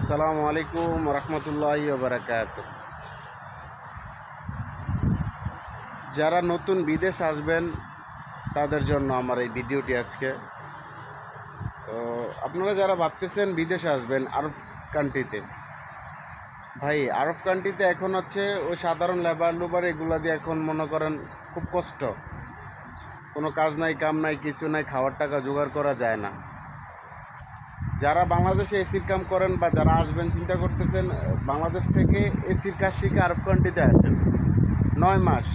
আসসালামু আলাইকুম রহমতুল্লাহি বারাকাত যারা নতুন বিদেশ আসবেন, তাদের জন্য আমার এই ভিডিওটি আজকে। তো আপনারা যারা ভাবতেছেন বিদেশ আসবেন, আরব কান্ট্রিতে ভাই, আরব কান্ট্রিতে এখন হচ্ছে ওই সাধারণ লেবার লুবার এগুলো দিয়ে এখন মনে করেন খুব কষ্ট। কোনো কাজ নাই, কাম নাই, কিছু নাই, খাওয়ার টাকা জোগাড় করা যায় না। যারা বাংলাদেশে এসির কাম করেন বা যারা আসবেন, চিন্তা করতেছেন বাংলাদেশ থেকে এসির কাজ শিখে আরব কান্ট্রিতে আসেন। নয় মাস।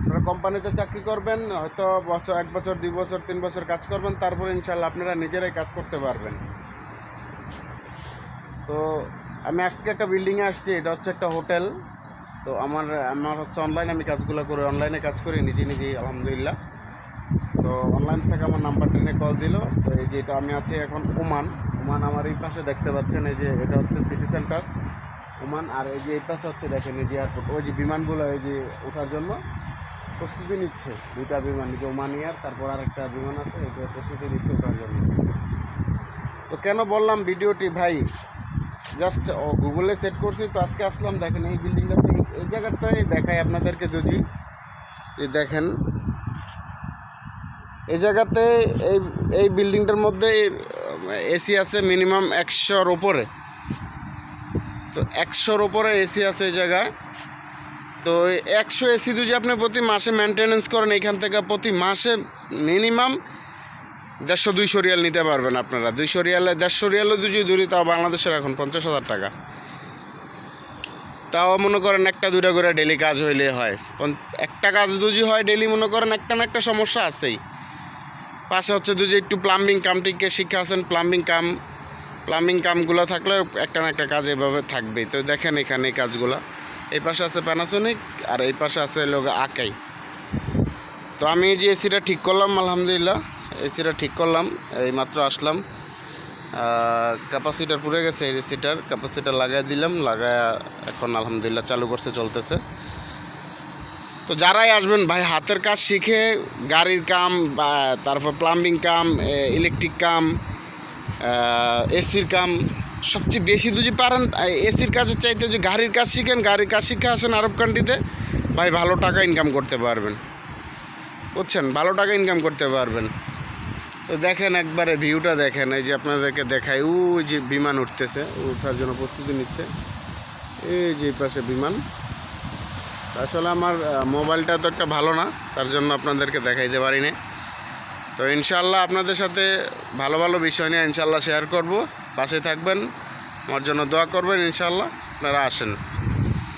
আপনারা কোম্পানিতে চাকরি করবেন, হয়তো বছর, এক বছর, দুই বছর, তিন বছর কাজ করবেন, তারপরে ইনশাল্লাহ আপনারা নিজেরাই কাজ করতে পারবেন। তো আমি আজকে একটা বিল্ডিংয়ে আসছি, এটা হচ্ছে একটা হোটেল তো আমার আমার হচ্ছে অনলাইনে আমি কাজগুলো করি অনলাইনে কাজ করি, নিজে, নিজেই, আলহামদুলিল্লাহ। তো অনলাইন থেকে আমার নাম্বার টেনে কল দিল। তো এই যে এটা আমি আছি এখন ওমান। ওমান আমার এই পাশে দেখতে পাচ্ছেন, এই যে এটা হচ্ছে সিটি সেন্টার ওমান, আর এই যে এই পাশে হচ্ছে দেখেন এই যে এয়ারপোর্ট ওই যে বিমানগুলো এই যে ওঠার জন্য প্রস্তুতি নিচ্ছে। দুইটা বিমান, এই যে ওমান এয়ার তারপর আরেকটা বিমান আছে এটা প্রস্তুতি নিচ্ছে ওঠার জন্য। তো কেন বললাম ভিডিওটি ভাই? জাস্ট গুগলে সেট করছি, তো আজকে আসলাম। দেখেন এই বিল্ডিংটা এই জায়গাটাই দেখাই আপনাদেরকে যদি। দেখেন এই জায়গাতে এই এই বিল্ডিংটার মধ্যে এসি আছে মিনিমাম একশোর ওপরে তো একশোর ওপরে এসি আছে এই জায়গায়। তো একশো এসি যদি আপনি প্রতি মাসে মেনটেনেন্স করেন, এখান থেকে প্রতি মাসে মিনিমাম দেড়শো দুইশো রিয়াল নিতে পারবেন আপনারা। দুইশো রিয়ালে, দেড়শো রিয়ালও যদি ধরি তাও বাংলাদেশের এখন পঞ্চাশ হাজার টাকা। তাও মনে করেন একটা, দুইটা করে ডেলি কাজ হইলে হয়। একটা কাজ দুজি হয় ডেলি মনে করেন একটা না একটা সমস্যা আছেই। পাশে হচ্ছে যদি একটু প্লাম্বিং কামটিকে শিক্ষা আছেন প্লাম্বিং কাম প্লাম্বিং কামগুলো থাকলে একটা না একটা কাজ এভাবে থাকবেই। তো দেখেন এখানে এই কাজগুলো। এই পাশে আছে প্যানাসোনিক আর এই পাশে আছে লোক আকাই তো আমি এই যে এসিটা ঠিক করলাম, আলহামদুলিল্লাহ। এসিটা ঠিক করলাম, এই মাত্র আসলাম। ক্যাপাসিটার পুড়ে গেছে এসিটার। ক্যাপাসিটার লাগাই দিলাম, লাগায় এখন আলহামদুলিল্লাহ চালু করছে, চলতেছে। তো যারাই আসবেন ভাই, হাতের কাজ শিখে গাড়ির কাম বা তারপর প্লাম্বিং কাম ইলেকট্রিক কাম এসির কাম, সবচেয়ে বেশি যদি পারেন এসির কাজের চাইতে যে গাড়ির কাজ শিখেন, গাড়ির কাজ শিখে আসেন আরব কান্ট্রিতে ভাই ভালো টাকা ইনকাম করতে পারবেন। বুঝছেন? ভালো টাকা ইনকাম করতে পারবেন। তো দেখেন একবারে ভিউটা দেখেন, এই যে আপনাদেরকে দেখাই, ওই যে বিমান উঠতেছে ওঠার জন্য প্রস্তুতি নিচ্ছে। এই যে পাশে বিমান। আসলে আমার মোবাইলটা তো একটা ভালো না, তার জন্য আপনাদেরকে দেখাইতে পারি না তো ইনশাল্লাহ আপনাদের সাথে ভালো ভালো বিষয় নিয়ে ইনশাল্লাহ শেয়ার করব। পাশে থাকবেন, আমার জন্য দোয়া করবেন ইনশাল্লাহ আপনারা আসেন।